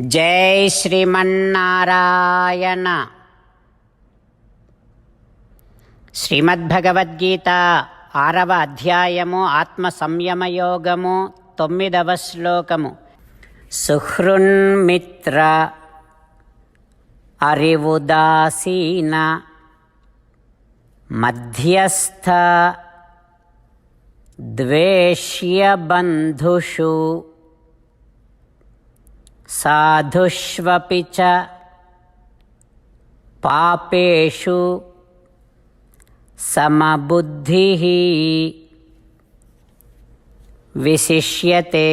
జై శ్రీమన్నారాయణ. శ్రీమద్భగవద్గీత ఆరవ అధ్యాయము ఆత్మ సంయమయోగము తొమ్మిదవ శ్లోకము. సుహృన్మిత్ర అరివుదాసీన మధ్యస్థ ద్వేష్యబంధుషు. సాధుష్వపి చ పాపేషు సమబుద్ధి విశిష్యతే.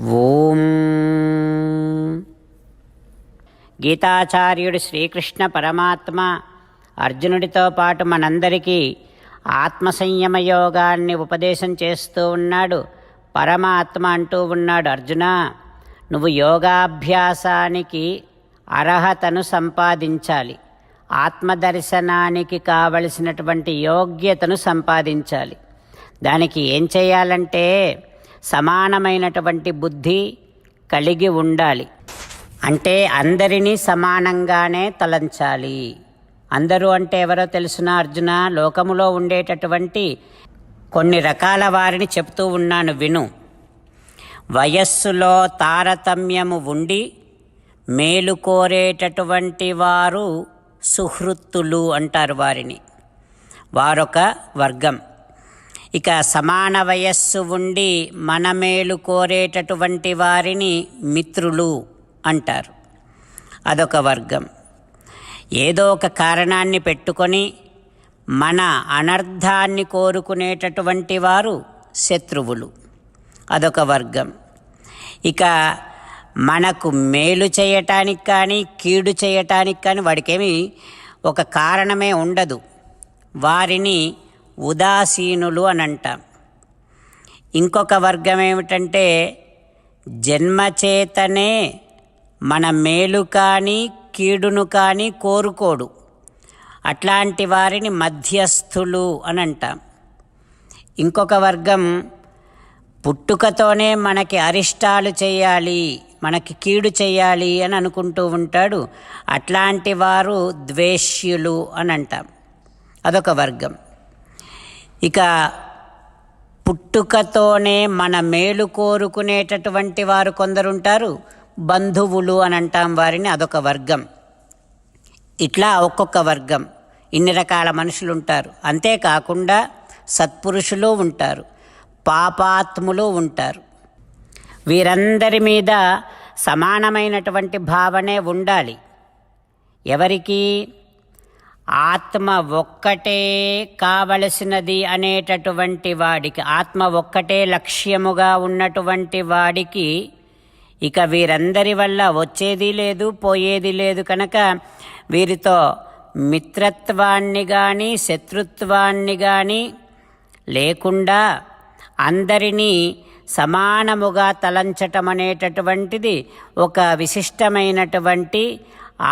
ఓం. గీతాచార్యుడు శ్రీకృష్ణ పరమాత్మ అర్జునుడితో పాటు మనందరికీ ఆత్మ సంయమ యోగాన్ని ఉపదేశం చేస్తూ ఉన్నాడు. పరమాత్మ అంటూ ఉన్నాడు అర్జున. నువ్వు యోగాభ్యాసానికి అర్హతను సంపాదించాలి. ఆత్మదర్శనానికి కావలసినటువంటి యోగ్యతను సంపాదించాలి. దానికి ఏం చేయాలంటే సమానమైనటువంటి బుద్ధి కలిగి ఉండాలి. అంటే అందరినీ సమానంగానే తలంచాలి. అందరూ అంటే ఎవరో తెలుసునా అర్జున? లోకములో ఉండేటటువంటి కొన్ని రకాల వారిని చెప్తూ ఉన్నాను విను. వయస్సులో తారతమ్యము ఉండి మేలు కోరేటటువంటి వారు సుహృత్తులు అంటారు వారిని. వారొక వర్గం. ఇక సమాన వయస్సు ఉండి మన మేలు కోరేటటువంటి వారిని మిత్రులు అంటారు. అదొక వర్గం. ఏదో ఒక కారణాన్ని పెట్టుకొని మన అనర్థాన్ని కోరుకునేటటువంటి వారు శత్రువులు. అదొక వర్గం. ఇక మనకు మేలు చేయటానికి కానీ కీడు చేయటానికి కానీ వాడికేమి ఒక కారణమే ఉండదు. వారిని ఉదాసీనులు అని అంటాం ఇంకొక వర్గం ఏమిటంటే జన్మచేతనే మన మేలు కానీ కీడును కానీ కోరుకోడు. అట్లాంటి వారిని మధ్యస్థులు అని అంటాం ఇంకొక వర్గం పుట్టుకతోనే మనకి అరిష్టాలు చేయాలి మనకి కీడు చేయాలి అని అనుకుంటూ ఉంటాడు. అట్లాంటి వారు ద్వేష్యులు అని అంటాం అదొక వర్గం. ఇక పుట్టుకతోనే మన మేలు కోరుకునేటటువంటి వారు కొందరుంటారు. బంధువులు అని అంటాం వారిని అదొక వర్గం. ఇట్లా ఒక్కొక్క వర్గం. ఇన్ని రకాల మనుషులు ఉంటారు అంతేకాకుండా సత్పురుషులు ఉంటారు. పాపాత్ములు ఉంటారు. వీరందరి మీద సమానమైనటువంటి భావనే ఉండాలి. ఎవరికి? ఆత్మ ఒక్కటే కావలసినది అనేటటువంటి వాడికి ఆత్మ ఒక్కటే లక్ష్యముగా ఉన్నటువంటి వాడికి ఇక వీరందరి వల్ల వచ్చేది లేదు పోయేది లేదు కనుక వీరితో మిత్రత్వాన్ని కానీ శత్రుత్వాన్ని కానీ లేకుండా అందరినీ సమానముగా తలంచటం అనేటటువంటిది ఒక విశిష్టమైనటువంటి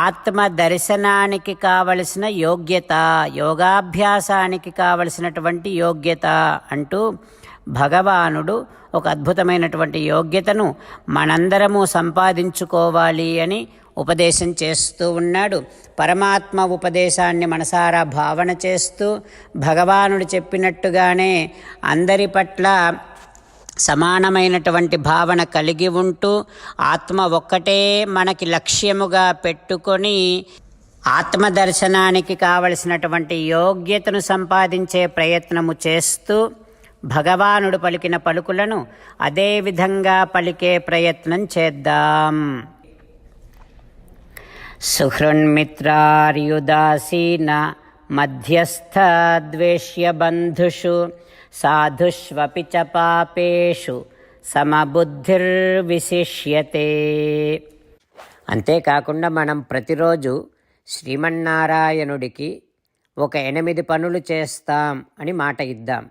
ఆత్మ దర్శనానికి కావలసిన యోగ్యత యోగాభ్యాసానికి కావలసినటువంటి యోగ్యత అంటూ భగవానుడు ఒక అద్భుతమైనటువంటి యోగ్యతను మనందరము సంపాదించుకోవాలి అని ఉపదేశం చేస్తూ ఉన్నాడు. పరమాత్మ ఉపదేశాన్ని మనసారా భావన చేస్తూ భగవానుడు చెప్పినట్టుగానే అందరి పట్ల సమానమైనటువంటి భావన కలిగి ఉంటూ ఆత్మ ఒక్కటే మనకి లక్ష్యముగా పెట్టుకొని ఆత్మదర్శనానికి కావలసినటువంటి యోగ్యతను సంపాదించే ప్రయత్నము చేస్తూ భగవానుడు పలికిన పలుకులను అదేవిధంగా పలికే ప్రయత్నం చేద్దాం. సుహృన్మిత్రార్యుదాసీన మధ్యస్థద్వేష్యబంధుషు సాధుష్వపి చ పాపేషు సమబుద్ధిర్విశిష్యతే. అంతేకాకుండా మనం ప్రతిరోజు శ్రీమన్నారాయణుడికి ఒక ఎనిమిది పనులు చేస్తాం అని మాట ఇద్దాం.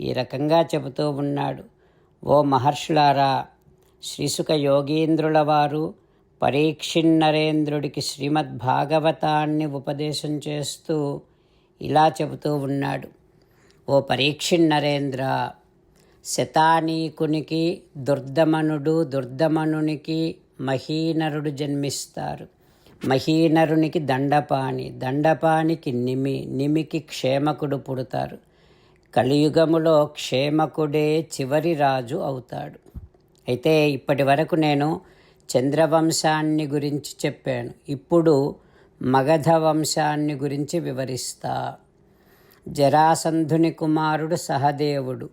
ఈ రకంగా చెబుతూ ఉన్నాడు. ఓ మహర్షులారా శ్రీసుక యోగీంద్రుల వారు పరీక్షిన్నరేంద్రుడికి శ్రీమద్భాగవతాన్ని ఉపదేశం చేస్తూ ఇలా చెబుతూ ఉన్నాడు. ఓ పరీక్షిన్నరేంద్ర శతానీకునికి దుర్దమనుడు దుర్దమనునికి మహీనరుడు జన్మిస్తారు. మహీనరునికి దండపాణి దండపానికి నిమి నిమికి క్షేమకుడు పుడతారు. కలియుగములో క్షేమకుడే చివరి రాజు అవుతాడు. అయితే ఇప్పటి వరకు నేను చంద్రవంశాన్ని గురించి చెప్పాను. ఇప్పుడు మగధ వంశాన్ని గురించి వివరిస్తా. జరాసంధుని కుమారుడు సహదేవుడు.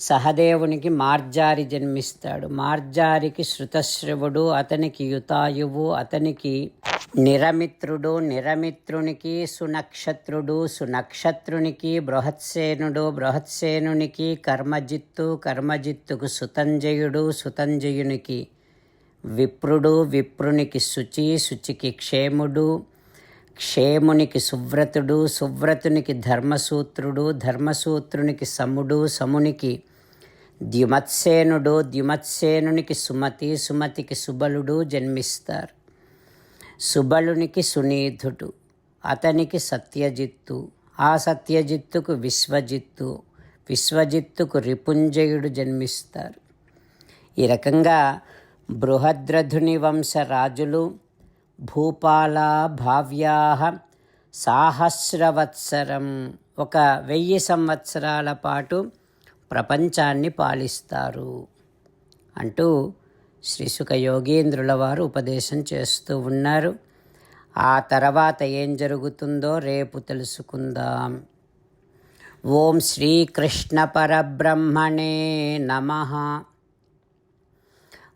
సహదేవునికి మార్జారి జన్మిస్తాడు. మార్జారికి శృతశ్రవుడు అతనికి యుతాయువు అతనికి నిరమిత్రుడు నిరమిత్రునికి సునక్షత్రుడు సునక్షత్రునికి బృహత్సేనుడు బృహత్సేనునికి కర్మజిత్తు కర్మజిత్తుకు సుతంజయుడు సుతంజయునికి విప్రుడు విప్రునికి శుచి శుచికి క్షేముడు క్షేమునికి సువ్రతుడు సువ్రతునికి ధర్మసూత్రుడు ధర్మసూత్రునికి సముడు సమునికి ద్యుమత్సేనుడు ద్యుమత్సేనునికి సుమతి సుమతికి సుబలుడు జన్మిస్తారు. సుబలునికి సునీధుడు అతనికి సత్యజిత్తు ఆ సత్యజిత్తుకు విశ్వజిత్తు విశ్వజిత్తుకు రిపుంజయుడు జన్మిస్తారు. ఈ రకంగా బృహద్రథుని వంశ రాజులు భూపాల భావ్యా సాహస్రవత్సరం. ఒక వెయ్యి సంవత్సరాల పాటు ప్రపంచాన్ని పాలిస్తారు అంటూ శ్రీసుఖ యోగేంద్రుల వారు ఉపదేశం చేస్తూ ఉన్నారు. ఆ తర్వాత ఏం జరుగుతుందో రేపు తెలుసుకుందాం. ఓం శ్రీకృష్ణ పరబ్రహ్మణే నమ.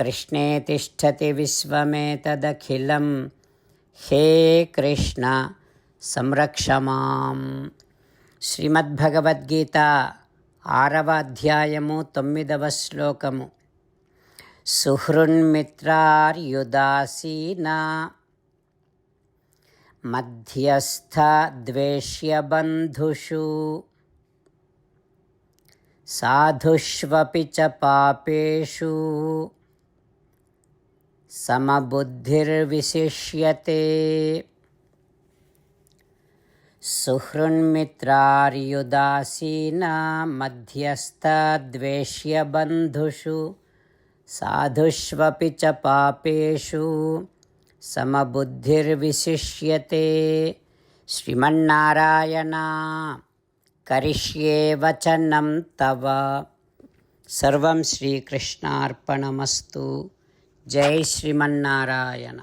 कृष्णे तिष्ठति विश्वमेतदखिलं हे कृष्ण సంరక్ష మాం శ్రీమద్భగవద్గీత ఆరవ అధ్యాయము తొమ్మిదవ శ్లోకము సుహృన్మిత్రార్యుదాసీనా మధ్యస్థ ద్వేష్యబంధుషు సాధుష్వపి చ పాపేషు సమబుద్ధిర్విశిష్యతే. సుహృన్మిత్రార్యుదాసీనా మధ్యస్థద్వేష్యబంధుషు సాధుష్వపి చ పాపేషు సమబుద్ధిర్విశిష్యతే. శ్రీమన్నారాయణ కరిష్యే వచనం తవ. సర్వం శ్రీకృష్ణార్పణమస్తు. జై శ్రీమన్నారాయణ.